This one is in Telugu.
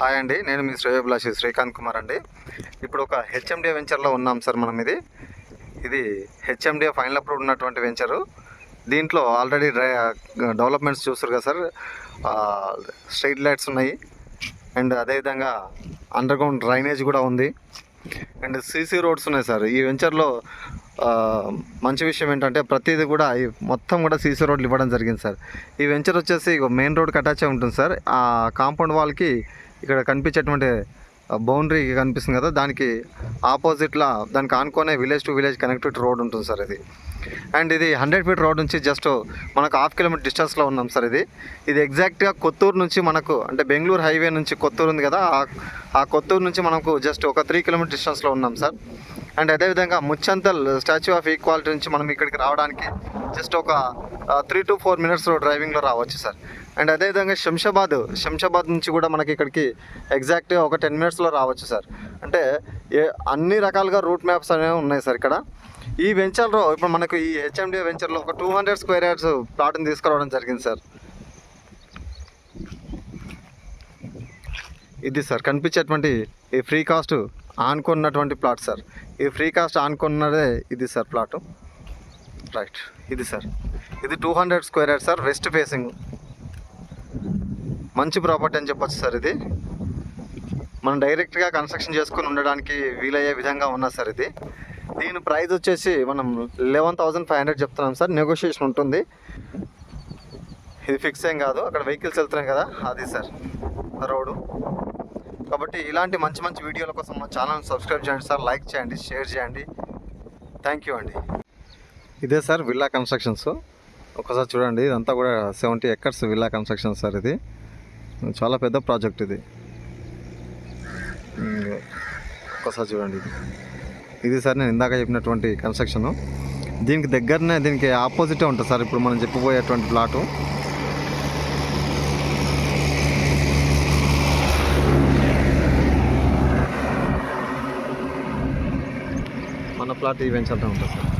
హాయ్ అండి నేను మీ శ్రేయోభిలాషి శ్రీకాంత్ కుమార్ అండి. ఇప్పుడు ఒక హెచ్ఎండిఏ వెంచర్లో ఉన్నాం సార్ మనం ఇది. ఇది హెచ్ఎండిఏ ఫైనల్ అప్రూవ్ ఉన్నటువంటి వెంచరు. దీంట్లో ఆల్రెడీ డెవలప్మెంట్స్ చూస్తారు కదా సార్. స్ట్రీట్ లైట్స్ ఉన్నాయి. అండ్ అదేవిధంగా అండర్గ్రౌండ్ డ్రైనేజ్ కూడా ఉంది. అండ్ సీసీ రోడ్స్ ఉన్నాయి సార్. ఈ వెంచర్లో మంచి విషయం ఏంటంటే ప్రతిదీ కూడా ఈ మొత్తం కూడా సీసీ రోడ్లు ఇవ్వడం జరిగింది సార్. ఈ వెంచర్ వచ్చేసి మెయిన్ రోడ్కి అటాచ్ అయి ఉంటుంది సార్. ఆ కాంపౌండ్ వాల్కి ఇక్కడ కనిపించేటువంటి బౌండరీ కనిపిస్తుంది కదా దానికి ఆపోజిట్లో దానికి ఆనుకునే village to village connectivity road ఉంటుంది సార్ ఇది. అండ్ ఇది హండ్రెడ్ ఫీట్ రోడ్ నుంచి జస్ట్ మనకు హాఫ్ కిలోమీటర్ డిస్టెన్స్లో ఉన్నాం సార్ ఇది. ఇది ఎగ్జాక్ట్గా కొత్తూరు నుంచి మనకు అంటే బెంగళూరు హైవే నుంచి కొత్తూరు ఉంది కదా ఆ- ఆ కొత్తూరు నుంచి మనకు జస్ట్ ఒక త్రీ కిలోమీటర్ డిస్టెన్స్లో ఉన్నాం సార్. అండ్ అదేవిధంగా ముచ్చంతల్ స్టాచ్యూ ఆఫ్ ఈక్వాలిటీ నుంచి మనం ఇక్కడికి రావడానికి జస్ట్ ఒక త్రీ టు ఫోర్ మినిట్స్ డ్రైవింగ్లో రావచ్చు సార్. అండ్ అదేవిధంగా శంషాబాద్ శంషాబాద్ నుంచి కూడా మనకి ఇక్కడికి ఎగ్జాక్ట్గా ఒక టెన్ మినిట్స్లో రావచ్చు సార్. అంటే ఏ అన్ని రకాలుగా రూట్ మ్యాప్స్ అనేవి ఉన్నాయి సార్ ఇక్కడ. ఈ వెంచర్లో ఇప్పుడు మనకు ఈ హెచ్ఎండి వెంచర్లో ఒక టూ హండ్రెడ్ స్క్వేర్ యార్డ్స్ ప్లాట్ని తీసుకురావడం జరిగింది సార్. ఇది సార్ కనిపించేటువంటి ఈ ఫ్రీ కాస్ట్ ఆనుకున్నటువంటి ప్లాట్ సార్. ఈ ఫ్రీ కాస్ట్ ఆనుకున్నదే ఇది సార్ ప్లాట్ రైట్ ఇది సార్. ఇది two hundred square yard sir west facing మంచి ప్రాపర్టీ అని చెప్పొచ్చు సార్ ఇది. మనం డైరెక్ట్గా కన్స్ట్రక్షన్ చేసుకుని ఉండడానికి వీలయ్యే విధంగా ఉన్నా సార్ ఇది. దీని ప్రైస్ వచ్చేసి మనం లెవెన్ థౌజండ్ ఫైవ్ హండ్రెడ్ చెప్తున్నాం సార్. నెగోషియేషన్ ఉంటుంది. ఇది ఫిక్స్ ఏం కాదు. అక్కడ వెహికల్స్ వెళ్తున్నాయి కదా అది సార్. రోడ్డు. కాబట్టి ఇలాంటి మంచి మంచి వీడియోల కోసం మా ఛానల్ సబ్స్క్రైబ్ చేయండి సార్. లైక్ చేయండి షేర్ చేయండి. థ్యాంక్ యూ అండి. ఇదే సార్ విల్లా కన్స్ట్రక్షన్స్ ఒకసారి చూడండి. ఇదంతా కూడా seventy acres villa construction sir ఇది. చాలా పెద్ద ప్రాజెక్ట్ ఇది. ఒకసారి చూడండి. ఇది ఇది సార్ నేను ఇందాక చెప్పినటువంటి కన్స్ట్రక్షన్ దీనికి దగ్గరనే దీనికి ఆపోజిటే ఉంటుంది సార్ ఇప్పుడు మనం చెప్పబోయేటువంటి ప్లాటు మన ప్లాట్ ఈ వెంచర్లో ఉంటుంది సార్.